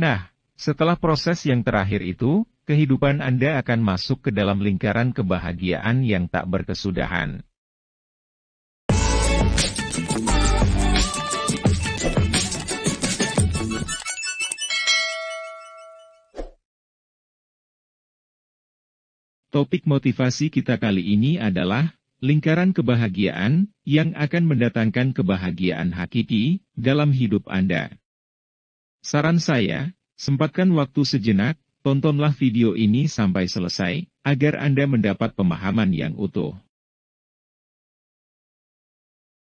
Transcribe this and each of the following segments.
Nah, setelah proses yang terakhir itu, kehidupan Anda akan masuk ke dalam lingkaran kebahagiaan yang tak berkesudahan. Topik motivasi kita kali ini adalah lingkaran kebahagiaan yang akan mendatangkan kebahagiaan hakiki dalam hidup Anda. Saran saya, sempatkan waktu sejenak, tontonlah video ini sampai selesai, agar Anda mendapat pemahaman yang utuh.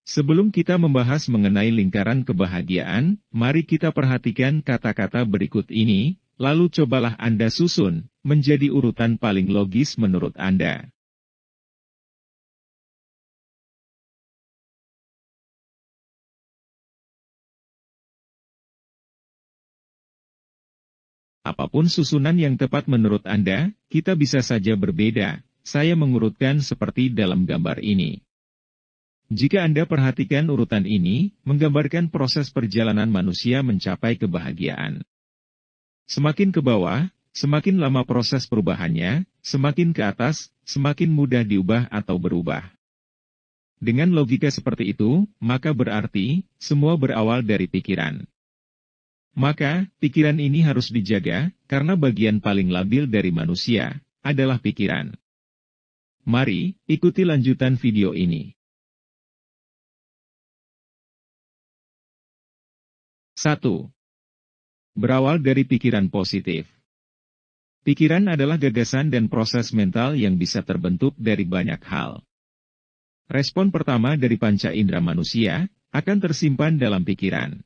Sebelum kita membahas mengenai lingkaran kebahagiaan, mari kita perhatikan kata-kata berikut ini, lalu cobalah Anda susun, menjadi urutan paling logis menurut Anda. Apa pun susunan yang tepat menurut Anda, kita bisa saja berbeda. Saya mengurutkan seperti dalam gambar ini. Jika Anda perhatikan urutan ini, menggambarkan proses perjalanan manusia mencapai kebahagiaan. Semakin ke bawah, Semakin lama proses perubahannya, semakin ke atas, semakin mudah diubah atau berubah. Dengan logika seperti itu, maka berarti, semua berawal dari pikiran. Maka, pikiran ini harus dijaga, karena bagian paling labil dari manusia, adalah pikiran. Mari, ikuti lanjutan video ini. 1. Berawal dari pikiran positif. Pikiran adalah gagasan dan proses mental yang bisa terbentuk dari banyak hal. Respon pertama dari panca indera manusia akan tersimpan dalam pikiran.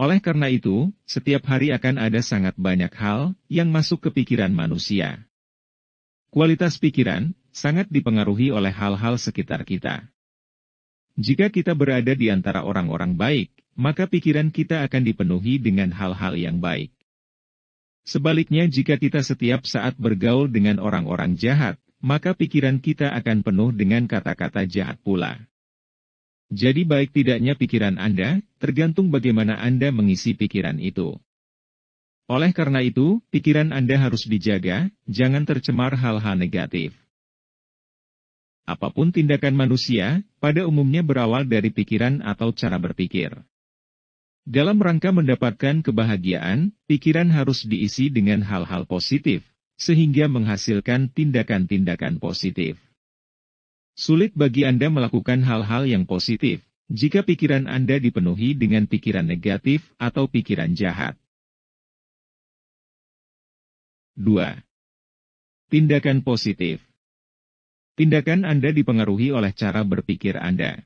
Oleh karena itu, setiap hari akan ada sangat banyak hal yang masuk ke pikiran manusia. Kualitas pikiran sangat dipengaruhi oleh hal-hal sekitar kita. Jika kita berada di antara orang-orang baik, maka pikiran kita akan dipenuhi dengan hal-hal yang baik. Sebaliknya jika kita setiap saat bergaul dengan orang-orang jahat, maka pikiran kita akan penuh dengan kata-kata jahat pula. Jadi baik tidaknya pikiran Anda, tergantung bagaimana Anda mengisi pikiran itu. Oleh karena itu, pikiran Anda harus dijaga, jangan tercemar hal-hal negatif. Apa pun tindakan manusia, pada umumnya berawal dari pikiran atau cara berpikir. Dalam rangka mendapatkan kebahagiaan, pikiran harus diisi dengan hal-hal positif, sehingga menghasilkan tindakan-tindakan positif. Sulit bagi Anda melakukan hal-hal yang positif, jika pikiran Anda dipenuhi dengan pikiran negatif atau pikiran jahat. 2. Tindakan positif Tindakan Anda dipengaruhi oleh cara berpikir Anda.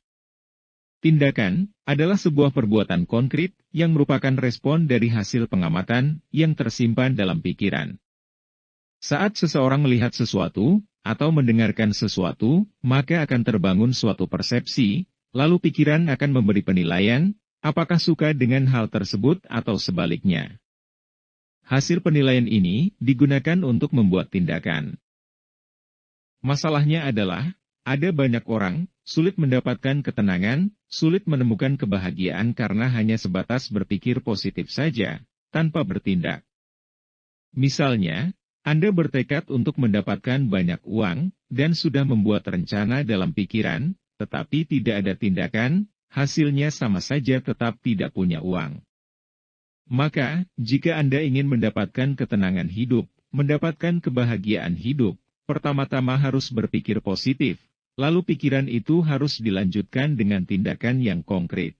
Tindakan adalah sebuah perbuatan konkret yang merupakan respon dari hasil pengamatan yang tersimpan dalam pikiran. Saat seseorang melihat sesuatu atau mendengarkan sesuatu, maka akan terbangun suatu persepsi, lalu pikiran akan memberi penilaian, apakah suka dengan hal tersebut atau sebaliknya. Hasil penilaian ini digunakan untuk membuat tindakan. Masalahnya adalah, ada banyak orang, sulit mendapatkan ketenangan, sulit menemukan kebahagiaan karena hanya sebatas berpikir positif saja, tanpa bertindak. Misalnya, Anda bertekad untuk mendapatkan banyak uang, dan sudah membuat rencana dalam pikiran, tetapi tidak ada tindakan, hasilnya sama saja tetap tidak punya uang. Maka, jika Anda ingin mendapatkan ketenangan hidup, mendapatkan kebahagiaan hidup, pertama-tama harus berpikir positif, lalu pikiran itu harus dilanjutkan dengan tindakan yang konkret.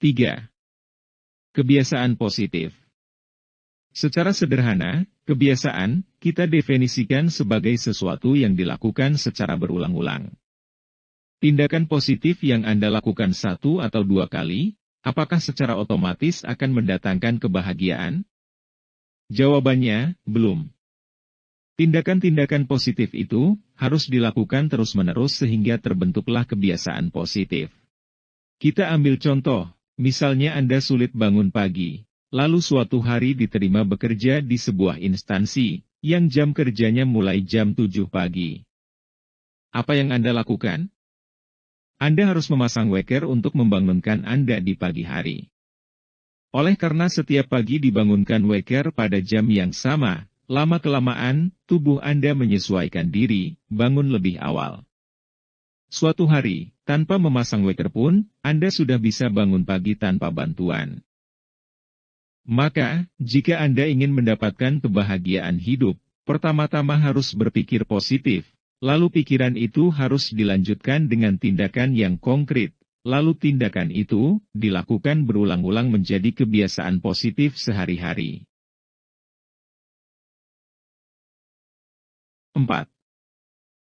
3. Kebiasaan positif Secara sederhana, kebiasaan kita definisikan sebagai sesuatu yang dilakukan secara berulang-ulang. Tindakan positif yang Anda lakukan satu atau dua kali, apakah secara otomatis akan mendatangkan kebahagiaan? Jawabannya, belum. Tindakan-tindakan positif itu harus dilakukan terus-menerus sehingga terbentuklah kebiasaan positif. Kita ambil contoh, misalnya Anda sulit bangun pagi, lalu suatu hari diterima bekerja di sebuah instansi, yang jam kerjanya mulai jam 7 pagi. Apa yang Anda lakukan? Anda harus memasang wecker untuk membangunkan Anda di pagi hari. Oleh karena setiap pagi dibangunkan wecker pada jam yang sama, lama-kelamaan, tubuh Anda menyesuaikan diri, bangun lebih awal. Suatu hari, tanpa memasang wecker pun, Anda sudah bisa bangun pagi tanpa bantuan. Maka, jika Anda ingin mendapatkan kebahagiaan hidup, pertama-tama harus berpikir positif, lalu pikiran itu harus dilanjutkan dengan tindakan yang konkret, lalu tindakan itu dilakukan berulang-ulang menjadi kebiasaan positif sehari-hari. 4.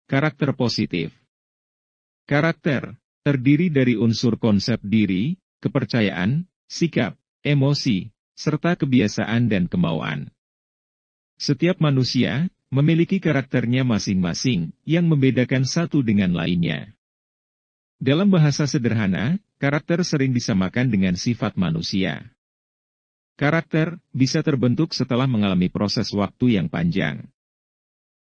Karakter positif Karakter terdiri dari unsur konsep diri, kepercayaan, sikap, emosi, serta kebiasaan dan kemauan. Setiap manusia memiliki karakternya masing-masing yang membedakan satu dengan lainnya. Dalam bahasa sederhana, karakter sering disamakan dengan sifat manusia. Karakter bisa terbentuk setelah mengalami proses waktu yang panjang.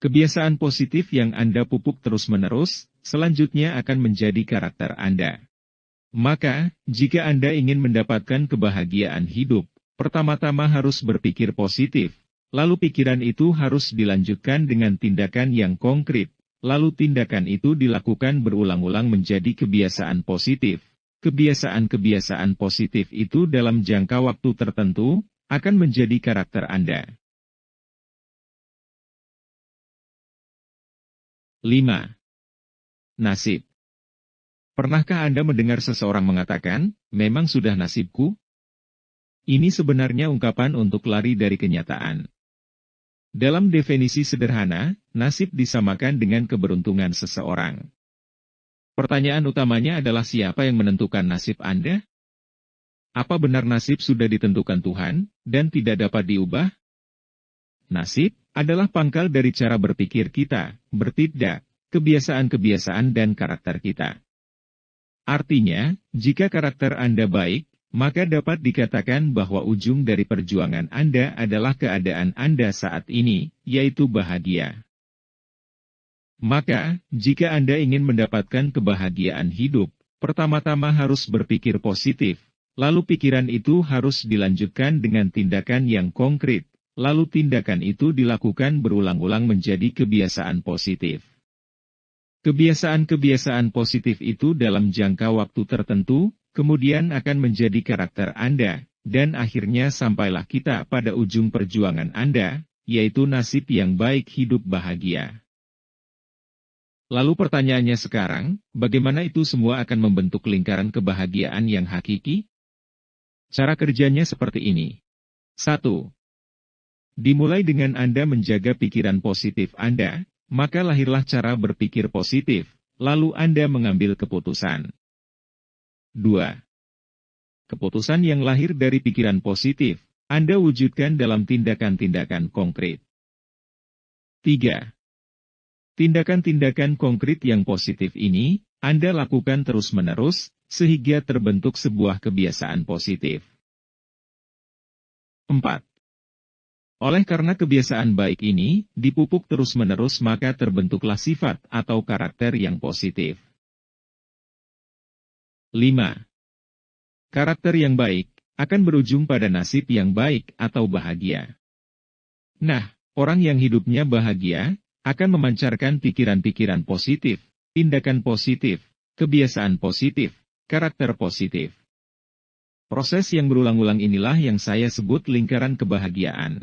Kebiasaan positif yang Anda pupuk terus-menerus, selanjutnya akan menjadi karakter Anda. Maka, jika Anda ingin mendapatkan kebahagiaan hidup, Pertama-tama harus berpikir positif, lalu pikiran itu harus dilanjutkan dengan tindakan yang konkret, lalu tindakan itu dilakukan berulang-ulang menjadi kebiasaan positif. Kebiasaan-kebiasaan positif itu dalam jangka waktu tertentu, akan menjadi karakter Anda. 5. Nasib Pernahkah Anda mendengar seseorang mengatakan, memang sudah nasibku? Ini sebenarnya ungkapan untuk lari dari kenyataan. Dalam definisi sederhana, nasib disamakan dengan keberuntungan seseorang. Pertanyaan utamanya adalah siapa yang menentukan nasib Anda? Apa benar nasib sudah ditentukan Tuhan, dan tidak dapat diubah? Nasib adalah pangkal dari cara berpikir kita, bertindak, kebiasaan-kebiasaan dan karakter kita. Artinya, jika karakter Anda baik, maka dapat dikatakan bahwa ujung dari perjuangan Anda adalah keadaan Anda saat ini, yaitu bahagia. Maka, jika Anda ingin mendapatkan kebahagiaan hidup, pertama-tama harus berpikir positif, lalu pikiran itu harus dilanjutkan dengan tindakan yang konkret, lalu tindakan itu dilakukan berulang-ulang menjadi kebiasaan positif. Kebiasaan-kebiasaan positif itu dalam jangka waktu tertentu, kemudian akan menjadi karakter Anda, dan akhirnya sampailah kita pada ujung perjuangan Anda, yaitu nasib yang baik hidup bahagia. Lalu pertanyaannya sekarang, bagaimana itu semua akan membentuk lingkaran kebahagiaan yang hakiki? Cara kerjanya seperti ini. 1. Dimulai dengan Anda menjaga pikiran positif Anda, maka lahirlah cara berpikir positif, lalu Anda mengambil keputusan. 2. Keputusan yang lahir dari pikiran positif, Anda wujudkan dalam tindakan-tindakan konkret. 3. Tindakan-tindakan konkret yang positif ini, Anda lakukan terus-menerus, sehingga terbentuk sebuah kebiasaan positif. 4. Oleh karena kebiasaan baik ini, dipupuk terus-menerus maka terbentuklah sifat atau karakter yang positif. 5. Karakter yang baik akan berujung pada nasib yang baik atau bahagia. Nah, orang yang hidupnya bahagia akan memancarkan pikiran-pikiran positif, tindakan positif, kebiasaan positif, karakter positif. Proses yang berulang-ulang inilah yang saya sebut lingkaran kebahagiaan.